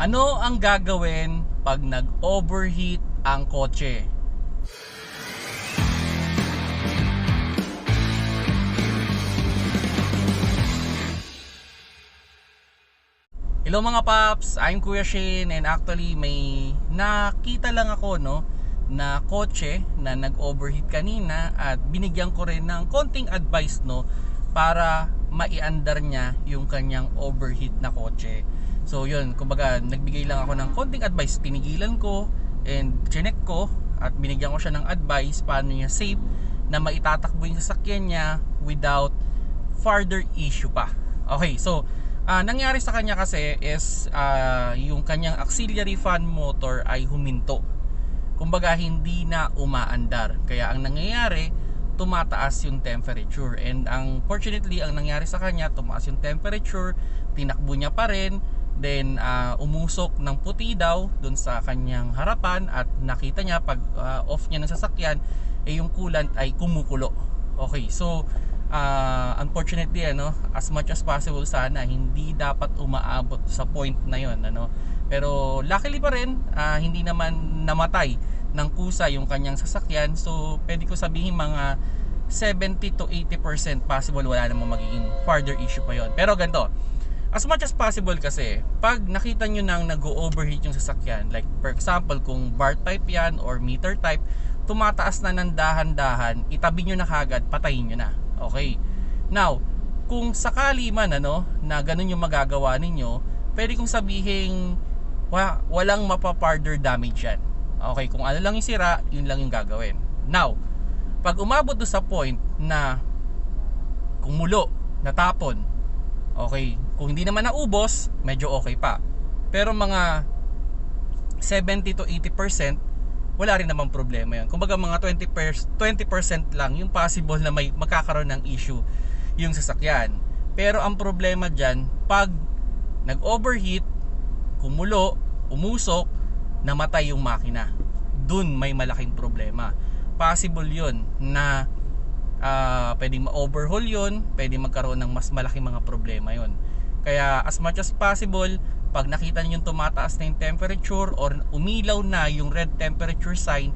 Ano ang gagawin pag nag-overheat ang kotse? Hello mga paps, I'm Kuya Shane and actually may nakita lang ako no na kotse na nag-overheat kanina at binigyan ko rin ng konting advice no para maiandar niya yung kanyang overheat na kotse. So yun, kumbaga nagbigay lang ako ng konting advice, tinigilan ko and chinek ko at binigyan ko siya ng advice paano niya safe na maitatakbo yung sasakyan niya without further issue pa. Okay, so ah, nangyari sa kanya kasi is ah, yung kanyang auxiliary fan motor ay huminto. Kumbaga hindi na umaandar. Kaya ang nangyayari, tumataas yung temperature. And ang fortunately, ang nangyari sa kanya, tumaas yung temperature, tinakbo niya pa rin, then ah, umusok ng puti daw dun sa kanyang harapan at nakita niya pag ah, off niya ng sasakyan, eh yung coolant ay kumukulo. Okay, so ah, unfortunately ano, as much as possible sana hindi dapat umaabot sa point na yon ano. Pero luckily pa rin, ah, hindi naman namatay ng kusa yung kanyang sasakyan. So, pwede ko sabihin mga 70 to 80% possible wala namang magiging further issue pa yon. Pero ganito, as much as possible kasi, pag nakita nyo nang nag-overheat yung sasakyan, like for example, kung bar type yan or meter type, tumataas na ng dahan-dahan, itabi nyo na kagad, patayin nyo na. Okay. Now, kung sakali man ano, na ganun yung magagawa ninyo, pwede kong sabihin, wa, walang mapa-further damage yan. Okay, kung ano lang yung sira, yun lang yung gagawin. Now, pag umabot do sa point na kumulo, natapon, okay, kung hindi naman naubos, medyo okay pa. Pero mga 70 to 80%, wala rin namang problema yun. Kumbaga mga 20%, 20% lang yung possible na may magkakaroon ng issue yung sasakyan. Pero ang problema dyan, pag nag-overheat, kumulo, umusok, namatay yung makina. Dun may malaking problema. Possible yun na ah, pwedeng ma-overhaul yun, pwedeng magkaroon ng mas malaking mga problema yun. Kaya as much as possible, pag nakita niyo tumataas na yung temperature or umilaw na yung red temperature sign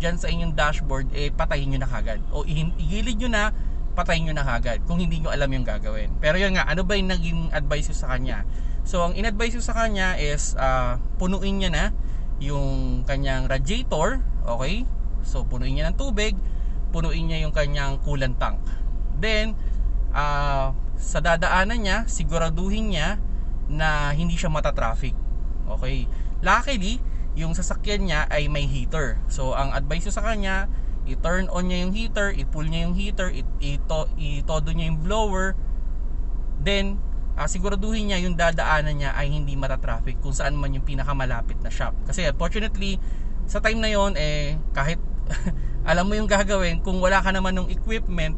dyan sa inyong dashboard, eh patayin nyo na kagad. O igilid nyo na, patayin nyo na kagad kung hindi nyo alam yung gagawin. Pero yun nga, ano ba yung naging advice ko sa kanya? So, ang in-advise ko sa kanya is ah, punuin niya na yung kanyang radiator, okay? So, punuin niya ng tubig, punuin niya yung kanyang coolant tank. Then, ah, sa dadaanan niya, siguraduhin niya na hindi siya mata-traffic. Okay? Luckily, yung sasakyan niya ay may heater. So, ang advice ko sa kanya, i-turn on niya yung heater, i-pull niya yung heater, ito, itodo niya yung blower, then, ah, siguraduhin niya yung dadaanan niya ay hindi mata-traffic kung saan man yung pinakamalapit na shop. Kasi unfortunately, sa time na yon eh, kahit alam mo yung gagawin, kung wala ka naman ng equipment,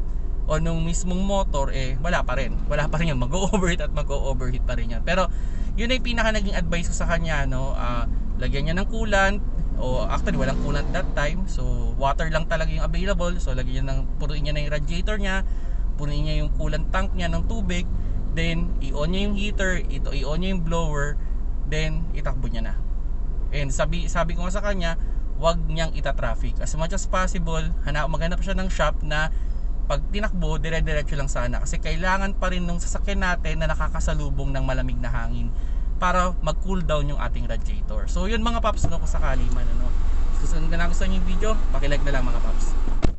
o nung mismong motor eh wala pa rin. Wala pa rin yan mag-overheat at mag-overheat pa rin yan pero yun ay pinaka naging advice ko sa kanya no? Ah, lagyan niya ng coolant. O actually walang coolant that time. So water lang talaga yung available. So lagyan niya ng punuin niya na yung radiator niya. Punuin niya yung coolant tank niya ng tubig. Then i-on niya yung heater. Ito i-on niya yung blower. Then itakbo niya na. And sabi sabi ko nga sa kanya wag niyang ita-traffic. As much as possible hanap maghanap siya ng shop na pag tinakbo, dire-diretso lang sana kasi kailangan pa rin nung sasakyan natin na nakakasalubong ng malamig na hangin para mag-cool down yung ating radiator. So yun mga paps, no, kung sakali man ano. Gusto nyo na gusto nyo yung video, paki-like na lang mga paps.